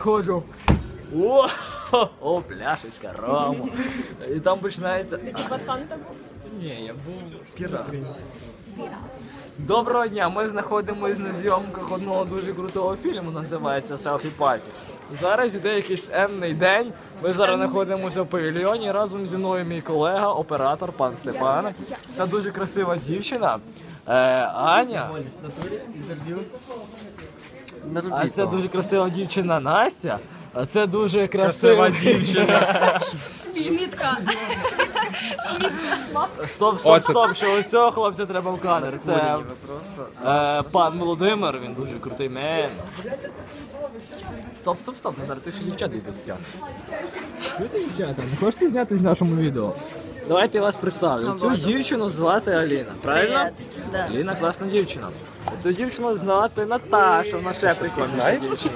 заходжу. О, о, пляшечка, рому. І там починається. Хіба Санта був? Ні, я був пірат. Доброго дня, ми знаходимось на зйомках одного дуже крутого фільму, називається Селфі Паті. Зараз іде якийсь енний день. Ми зараз знаходимося в павільйоні. Разом зі мною мій колега, оператор, пан Степан. Це дуже красива дівчина. Е, Аня. А це дуже красива дівчина Настя. А це дуже красива дівчина. Шмітка. Стоп, стоп, Оце- стоп, що ось цього хлопця треба в кадр. Це е, пан Володимир, він дуже крутий мен. Стоп, стоп, стоп, Назар, ти ще дівчата йдуть зняти. Чуєте, дівчата, не хочете знятись в нашому відео? Давайте я вас представлю. Цю дівчину звати Аліна, правильно? Да. Аліна класна дівчина. Цю дівчину звати Наташа, вона ще прикольніша дівчина.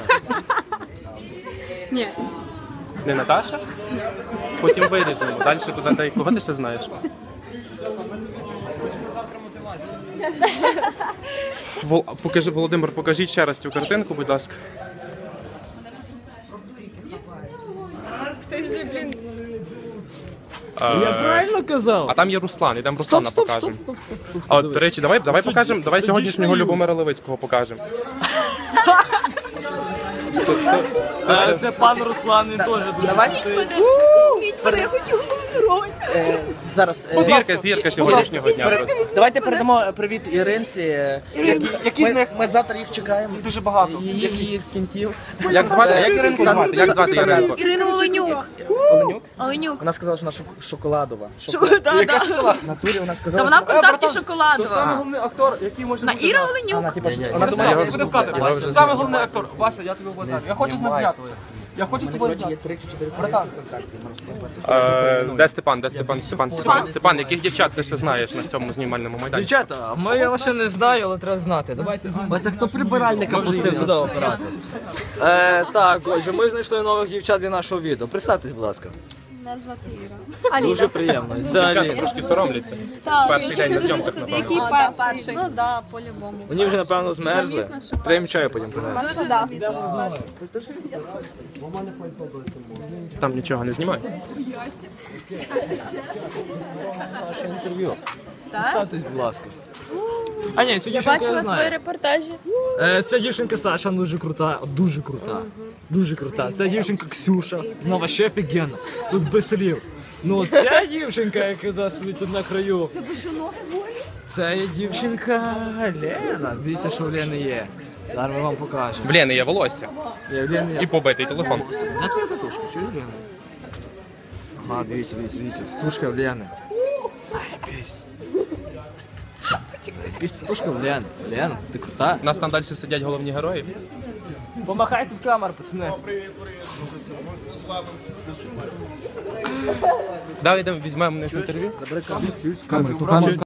Ні. Не Наташа? Потім виріжемо. Далі куди ти кого ти ще знаєш? Вол... Покажи, Володимир, покажіть ще раз цю картинку, будь ласка. Ти вже, блін. Я правильно казав? А там є Руслан, ідемо Руслана покажемо. А от, до речі, давай, давай покажемо, давай сьогоднішнього Любомира Левицького покажемо. Е, Це пан Руслан, він теж дуже крутий. Я хочу головну Е, Зараз е, Зірка, зірка сьогоднішнього дня перед- просто. давайте передамо е, привіт Іринці. е, Які, які з ми, них? ми завтра їх чекаємо. Дуже багато. Її, її кінтів. Як звати, як Іринку звати? Як звати Іринку? Ірина Оленюк. Оленюк. Оленюк. Вона сказала, що вона шок- шоколадова. Шок- Шо- да, да. В натурі вона Та сказала, вона в що... контакті То саме шоколадова. головний актор, який може На бути Іра нас. Вона, Оленюк. типу, що- вона Все, думає, буде в кадр. Я вже Саме головний актор. Вася, я тобі обладнаю. Я хочу знайомитися. Я хочу з тобою є знятися. три чи чотири Братан. Е, Де Степан? Де Степан? Степан, Степан. Степан, яких дівчат ти ще знаєш на цьому знімальному майданчику? Дівчата, ми я ще не знаю, але треба знати. Давайте Це хто прибиральника Можете сюди оператор. Е, так, отже, ми знайшли нових дівчат для нашого відео. Представтесь, будь ласка. Мене звати Іра. Дуже приємно. Дівчата трошки соромляться. Так, Перший день на зйомках, напевно. Який перший? Ну да, по-любому. Вони вже, напевно, змерзли. Треба їм чаю потім принести. Ну да. Там нічого не знімає. Наше інтерв'ю. Представтесь, будь ласка. А ні, цю дівчинку я Бачила твої знаю. репортажі. Е, Це дівчинка Саша, дуже крута, дуже крута. Дуже крута. Це дівчинка Ксюша. Вона вообще офігенна. Тут без слів. Ну, ця дівчинка, яка сидить тут на краю. Це є дівчинка Лена. Дивіться, що в Лени є. Зараз ми вам покажемо. В Лени є волосся Є в Лени і побитий телефон. Де твоя татушка? Чуєш Лена? Ага, дивіться, дивіться, дивіться. Татушка в Лени. Заєбісь. Заєбісь, татушка Лен, Лен, ти крута? У нас там далі сидять головні герої. Помахайте в камеру, пацани. Давай йдемо візьмемо них інтерв'ю. Камеру,